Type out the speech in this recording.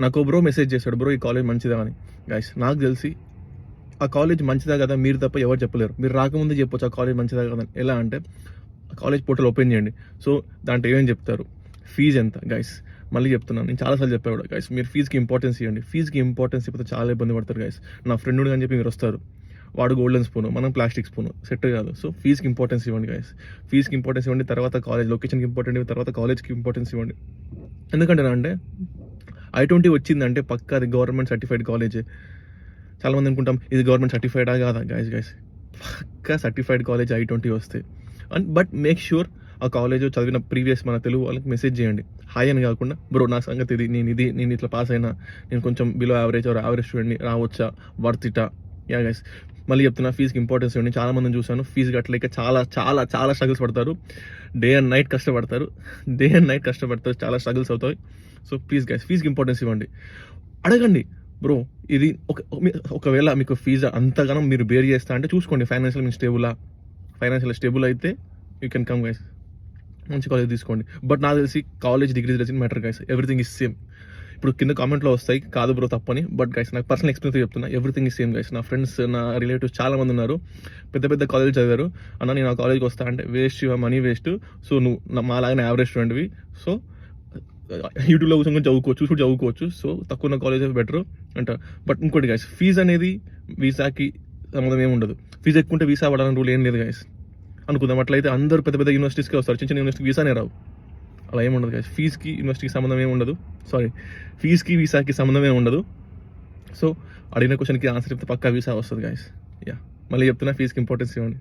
నాకు bro message చేశాడు. Bro ఈ కాలేజ్ మంచిదా అని గైస్ నాకు తెలిసి ఆ కాలేజ్ మంచిదా కదా మీరు తప్ప ఎవరు చెప్పలేరు. మీరు రాకముందు చెప్పొచ్చు ఆ కాలేజ్ మంచిదా కదా అని. ఎలా అంటే కాలేజ్ పోర్టల్ ఓపెన్ చేయండి. సో దాంట్లో ఏమేమి చెప్తారు? ఫీజు ఎంత? గైస్ మళ్ళీ చెప్తున్నాను. నేను చాలాసార్లు చెప్పేవాడు గైస్ మీరు ఫీజుకి ఇంపార్టెన్స్ ఇవ్వండి. ఫీజుకి ఇంపార్టెన్స్ ఇవ్వతే చాలా ఇబ్బంది పడతారు గైస్ నా ఫ్రెండ్ అని చెప్పి మీరు వస్తారు. వాడు గోల్డెన్ స్పూన్ మనం ప్లాస్టిక్ స్పూన్ సెట్ కాదు. సో ఫీజుకి ఇంపార్టెన్స్ ఇవ్వండి గైస్ ఫీజుకి ఇంపార్టెన్స్ ఇవ్వండి తర్వాత కాలేజ్ లొకేషన్కి ఇంపార్టెంట్ ఇవ్వండి తర్వాత కాలేజ్కి ఇంపార్టెన్స్ ఇవ్వండి. ఎందుకంటే అంటే ఐ ట్వంటీ వచ్చిందంటే పక్కా అది గవర్నమెంట్ సర్టిఫైడ్ కాలేజ్. చాలా మంది అనుకుంటాం ఇది గవర్నమెంట్ సర్టిఫైడా కాదా? గైస్ గైస్ పక్కా సర్టిఫైడ్ కాలేజ్ ఐ ట్వంటీ వస్తే. అండ్ బట్ మేక్ షూర్ ఆ కాలేజ్ చదివిన ప్రీవియస్ మన తెలుగు వాళ్ళకి మెసేజ్ చేయండి. హాయ్ అని కాకుండా బ్రో నా సంగతి ఇది నేను ఇది నేను ఇట్లా పాస్ అయినా నేను కొంచెం బిలో యావరేజ్ ఆర్ యావరేజ్ స్టూడెంట్ని రావచ్చా? వర్తిట? యా గైస్ మళ్ళీ చెప్తున్నా ఫీజుకి ఇంపార్టెన్స్ ఇవ్వండి. చాలా మందిని చూశాను ఫీజు కట్టలేక చాలా చాలా చాలా స్ట్రగుల్స్ పడతారు. డే అండ్ నైట్ కష్టపడతారు. డే అండ్ నైట్ కష్టపడతారు చాలా స్ట్రగుల్స్ అవుతాయి. సో ప్లీజ్ గైస్ ఫీజుకి ఇంపార్టెన్స్ ఇవ్వండి. అడగండి బ్రో ఇది ఒక మీ- ఒకవేళ మీకు ఫీజు అంతగానో మీరు బేర్ చేస్తా అంటే చూసుకోండి ఫైనాన్షియల్ మీకు స్టేబులా ఫైనాన్షియల్ స్టేబుల్ అయితే యూ కెన్ కమ్ గైస్ మంచి కాలేజ్ తీసుకోండి. బట్ నాకు తెలిసి కాలేజ్ డిగ్రీ తెలిసిన matter guys everything is same ఇప్పుడు కింద కామెంట్లో వస్తాయి కాదు బ్రో తప్పని. బట్ గైస్ నాకు పర్సనల్ ఎక్స్పీరియన్స్ చెప్తున్నా ఎవ్రీథింగ్ ఇస్ సేమ్ గైస్ నా ఫ్రెండ్స్ నా రిలేటివ్స్ చాలా మంది ఉన్నారు. పెద్ద పెద్ద కాలేజ్ చదివారు. అన్న నేను ఆ కాలేజ్కి వస్తా అంటే వేస్ట్ మనీ వేస్ట్ సో నువ్వు మా లాగానే యావరేజ్ స్టూడెంట్వి సో యూట్యూబ్లో కూర్చొని చదువుకోవచ్చు చూసి చదువుకోవచ్చు. సో తక్కువ ఉన్న కాలేజ్ బెటర్ అంట. బట్ ఇంకోటి గైస్ ఫీజు అనేది వీసాకి సంబంధం ఏమి ఉండదు. ఫీజు ఎక్కువ ఉంటే వీసా పడాలని రూల్ ఏం లేదు గైస్ అనుకుందాం. అట్లయితే అందరూ పెద్ద పెద్ద యూనివర్సిటీస్కి వస్తారు. చిన్న చిన్న యూనివర్సిటీకి వీసానే రావు. అలా ఏమి ఉండదు గైస్ ఫీజుకి యూనివర్సిటీకి సంబంధం ఏమి ఉండదు. సారీ ఫీజుకి వీసాకి సంబంధం ఏమి ఉండదు. సో అడిగిన క్వశ్చన్కి ఆన్సర్ చెప్తే పక్కా వీసా వస్తుంది గైస్ యా మళ్ళీ చెప్తున్నా ఫీజుకి ఇంపార్టెన్స్ ఇవ్వండి.